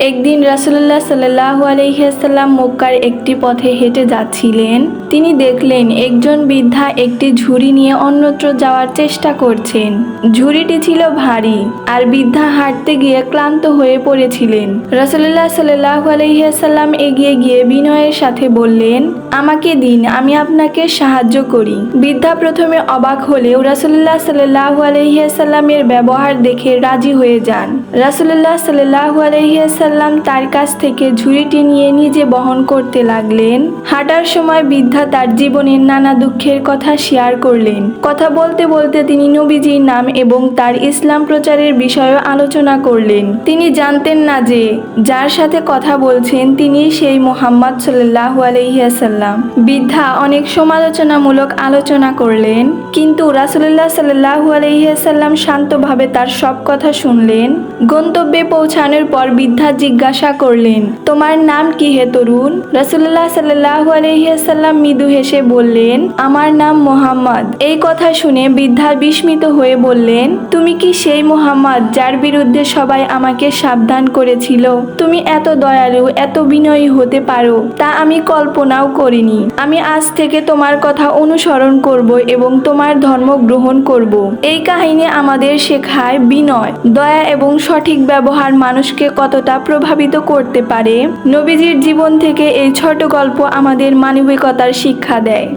একদিন রাসুল্লাহ সাল্লাহ আলহিহাসাল্লাম মক্কার একটি পথে হেঁটে যাচ্ছিলেন। তিনি দেখলেন একজন বৃদ্ধা একটি ঝুড়ি নিয়ে অন্যত্র যাওয়ার চেষ্টা করছেন। ঝুড়িটি ছিল ভারী আর বৃদ্ধা হাঁটতে গিয়ে ক্লান্ত হয়ে পড়েছিলেন। রাসুল্লাহ সাল্লাহ আলহিহাসাল্লাম এগিয়ে গিয়ে বিনয়ের সাথে বললেন, আমাকে দিন, আমি আপনাকে সাহায্য করি। বৃদ্ধা প্রথমে অবাক হলেও রাসুল্লাহ সাল্লাহ আলহিহাসাল্লামের ব্যবহার দেখে রাজি হয়ে যান। রাসুল্লাহ সাল্লাহ আলহিহাসাল্লাম তার কাছ থেকে ঝুড়িটি নিয়ে নিজে বহন করতে লাগলেন। হাঁটার সময় বৃদ্ধা তার জীবনের নানা দুঃখের কথা শেয়ার করলেন। কথা বলতে বলতে তিনি নবীজির নাম এবং তার ইসলাম প্রচারের বিষয়েও আলোচনা করলেন। তিনি জানতেন না যে, যার সাথে কথা বলছেন তিনি সেই মোহাম্মদ সাল্লাহ আলহিহাসাল্লাম বৃদ্ধা অনেক সমালোচনামূলক আলোচনা করলেন। কিন্তু রাসুল্লাহ সাল্লাহ আলহিহাসাল্লাম শান্তভাবে তার সব কথা শুনলেন। গন্তব্যে পৌঁছানোর পর বৃদ্ধা জিজ্ঞাসা করলেন, তোমার নাম কি হে তরুণ? রাসুল্লাহ সাল্লাহ আলহিহাসাল্লাম মৃদু হেসে বললেন, আমার নাম মোহাম্মদ। এই কথা শুনে বৃদ্ধা বিস্মিত হয়ে বললেন, তুমি কি সেই মোহাম্মদ যার বিরুদ্ধে সবাই আমাকে সাবধান করেছিল? তুমি এত দয়ালু, এত বিনয়ী হতে পারো, তা আমি কল্পনাও করিনি। আমি আজ থেকে তোমার কথা অনুসরণ করব এবং তোমার ধর্ম গ্রহণ করব। এই কাহিনী আমাদের শেখায় বিনয়। দয়া এবং সঠিক ব্যবহার মানুষকে কতটা প্রভাবিত করতে পারে? নবীজির জীবন থেকে এই ছোট গল্প আমাদের মানবিকতার শিক্ষা দেয়।